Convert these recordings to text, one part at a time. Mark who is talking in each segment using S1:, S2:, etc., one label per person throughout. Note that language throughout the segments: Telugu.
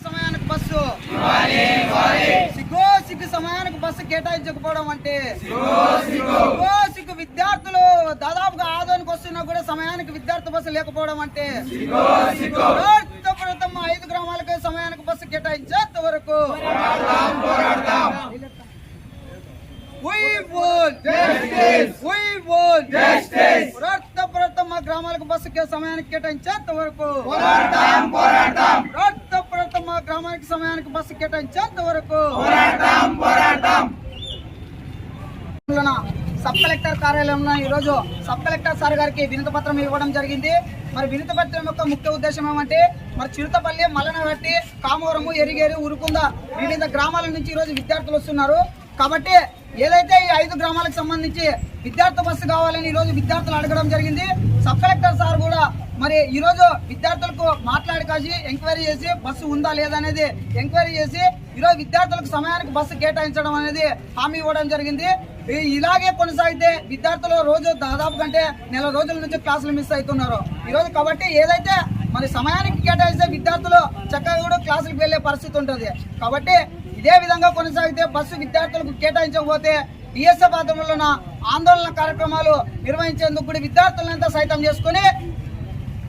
S1: సమయానికి బస్సు సిగ్గు సమయానికి బస్సు కేటాయించకపోవడం అంటే సిగ్గు విద్యార్థులు దాదాపుగా ఆదోనికి వస్తున్నా కూడా సమయానికి విద్యార్థి బస్సు లేకపోవడం అంటే ప్రభుత్వం ఐదు గ్రామాలకు సమయానికి బస్సు కేటాయించేంత వరకు We want justice. We want justice. గ్రామాలకు బస్సు కే- సమయానికి కేటాయించేంత వరకు. మా గ్రామానికి సమయానికి బస్సు కేటాయించేంత వరకు. సబ్ కలెక్టర్ కార్యాలయంలో ఈ రోజు సబ్ కలెక్టర్ సార్ గారికి వినతి పత్రం ఇవ్వడం జరిగింది. మరి వినతి పత్రం యొక్క ముఖ్య ఉద్దేశం ఏమంటే మరి చిరుతపల్లి మల్లనగట్టి కామవరము ఎరిగేరు ఉరుకుంద వివిధ గ్రామాల నుంచి ఈ రోజు విద్యార్థులు వస్తున్నారు. కాబట్టి ఏదైతే ఈ ఐదు గ్రామాలకు సంబంధించి విద్యార్థి బస్సు కావాలని ఈ రోజు విద్యార్థులు అడగడం జరిగింది సబ్ కలెక్టర్ సార్ కూడా మరి ఈరోజు విద్యార్థులకు మాట్లాడి కాసి ఎంక్వైరీ చేసి బస్సు ఉందా లేదా అనేది ఎంక్వైరీ చేసి ఈ రోజు విద్యార్థులకు సమయానికి బస్సు కేటాయించడం అనేది హామీ ఇవ్వడం జరిగింది. ఇలాగే కొనసాగితే విద్యార్థులు రోజు దాదాపు కంటే నెల రోజుల నుంచి క్లాసులు మిస్ అవుతున్నారు. ఈ రోజు కాబట్టి ఏదైతే మరి సమయానికి కేటాయిస్తే విద్యార్థులు చక్కగా కూడా క్లాసులకు వెళ్ళే పరిస్థితి ఉంటుంది. కాబట్టి ఇదే విధంగా కొనసాగితే బస్సు విద్యార్థులకు కేటాయించకపోతే డిఎస్ఎఫ్ ఆధ్వర్యంలో ఆందోళన కార్యక్రమాలు నిర్వహించేందుకు కూడా విద్యార్థులంతా సైతం చేసుకుని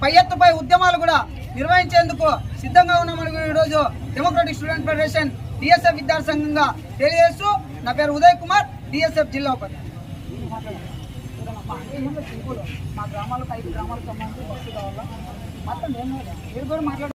S1: పై ఎత్తుపై ఉద్యమాలు కూడా నిర్వహించేందుకు సిద్ధంగా ఉన్నామని ఈరోజు డెమోక్రటిక్ స్టూడెంట్ ఫెడరేషన్ డిఎస్ఎఫ్ విద్యార్థి సంఘంగా తెలియజేస్తూ నా పేరు ఉదయ్ కుమార్ డిఎస్ఎఫ్ జిల్లా ఉపాధ్యక్షుడు మా గ్రామాలకు ఐదు గ్రామాలకు సంబంధించి బస్సు కావాలా? మొత్తం మీరు కూడా మాట్లాడు